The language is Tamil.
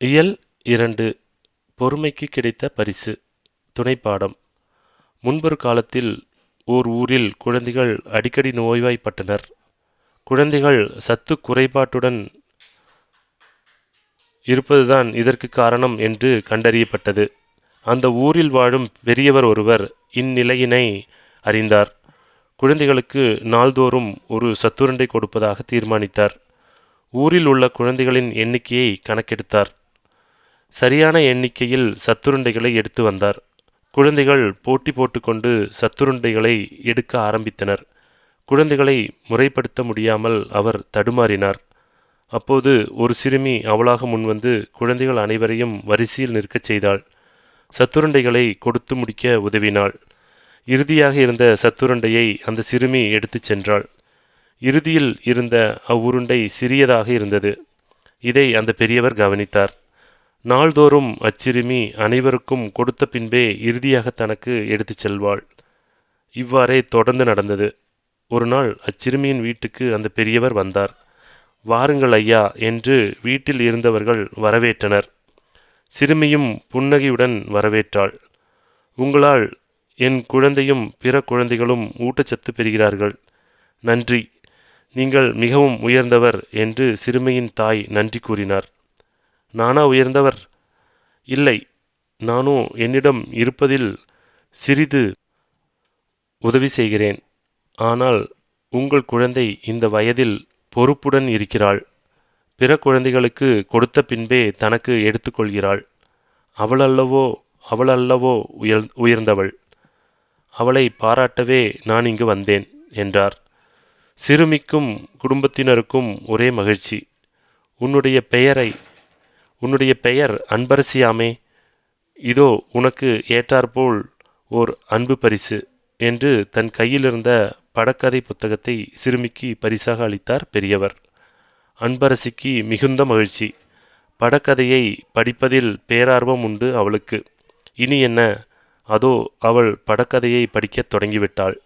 இயல் இரண்டு பொறுமைக்கு கிடைத்த பரிசு துணைப்பாடம். முன்பொரு காலத்தில் ஓர் ஊரில் குழந்தைகள் அடிக்கடி நோய்வாய்ப்பட்டனர். குழந்தைகள் சத்து குறைபாட்டுடன் இருப்பதுதான் இதற்கு காரணம் என்று கண்டறியப்பட்டது. அந்த ஊரில் வாழும் பெரியவர் ஒருவர் இந்நிலையினை அறிந்தார். குழந்தைகளுக்கு நாள்தோறும் ஒரு சத்துருண்டை கொடுப்பதாக தீர்மானித்தார். ஊரில் உள்ள குழந்தைகளின் எண்ணிக்கையை கணக்கெடுத்தார். சரியான எண்ணிக்கையில் சத்துருண்டைகளை எடுத்து வந்தார். குழந்தைகள் போட்டி போட்டுக்கொண்டு சத்துருண்டைகளை எடுக்க ஆரம்பித்தனர். குழந்தைகளை முறைப்படுத்த முடியாமல் அவர் தடுமாறினார். அப்போது ஒரு சிறுமி அவளாக முன்வந்து குழந்தைகள் அனைவரையும் வரிசையில் நிற்கச் செய்தாள். சத்துருண்டைகளை கொடுத்து முடிக்க உதவினாள். இறுதியாக இருந்த சத்துருண்டையை அந்த சிறுமி எடுத்துச் சென்றாள். இறுதியில் இருந்த அவ்வுருண்டை சிறியதாக இருந்தது. இதை அந்த பெரியவர் கவனித்தார். நாள்தோறும் அச்சிறுமி அனைவருக்கும் கொடுத்த பின்பே இறுதியாக தனக்கு எடுத்துச் செல்வாள். இவ்வாறே தொடர்ந்து நடந்தது. ஒரு நாள் அச்சிறுமியின் வீட்டுக்கு அந்த பெரியவர் வந்தார். வாருங்கள் ஐயா என்று வீட்டில் இருந்தவர்கள் வரவேற்றனர். சிறுமியும் புன்னகையுடன் வரவேற்றாள். உங்களால் என் குழந்தையும் பிற குழந்தைகளும் ஊட்டச்சத்து பெறுகிறார்கள். நன்றி. நீங்கள் மிகவும் உயர்ந்தவர் என்று சிறுமியின் தாய் நன்றி கூறினார். நானா உயர்ந்தவர்? இல்லை நானோ என்னிடம் இருப்பதில் சிறிது உதவி செய்கிறேன். ஆனால் உங்கள் குழந்தை இந்த வயதில் பொறுப்புடன் இருக்கிறாள். பிற குழந்தைகளுக்கு கொடுத்த பின்பே தனக்கு எடுத்துக்கொள்கிறாள் அவளல்லவோ அவளல்லவோ உயர் உயர்ந்தவள். அவளை பாராட்டவே நான் இங்கு வந்தேன் என்றார். சிறுமிக்கும் குடும்பத்தினருக்கும் ஒரே மகிழ்ச்சி. உன்னுடைய பெயரை உன்னுடைய பெயர் அன்பரசியாமே. இதோ உனக்கு ஏற்றாற்போல் ஓர் அன்பு பரிசு என்று தன் கையிலிருந்த படக்கதை புத்தகத்தை சிறுமிக்கு பரிசாக அளித்தார் பெரியவர். அன்பரசிக்கு மிகுந்த மகிழ்ச்சி. படக்கதையை படிப்பதில் பேரார்வம் உண்டு அவளுக்கு. இனி என்ன? அதோ அவள் படக்கதையை படிக்கத் தொடங்கிவிட்டாள்.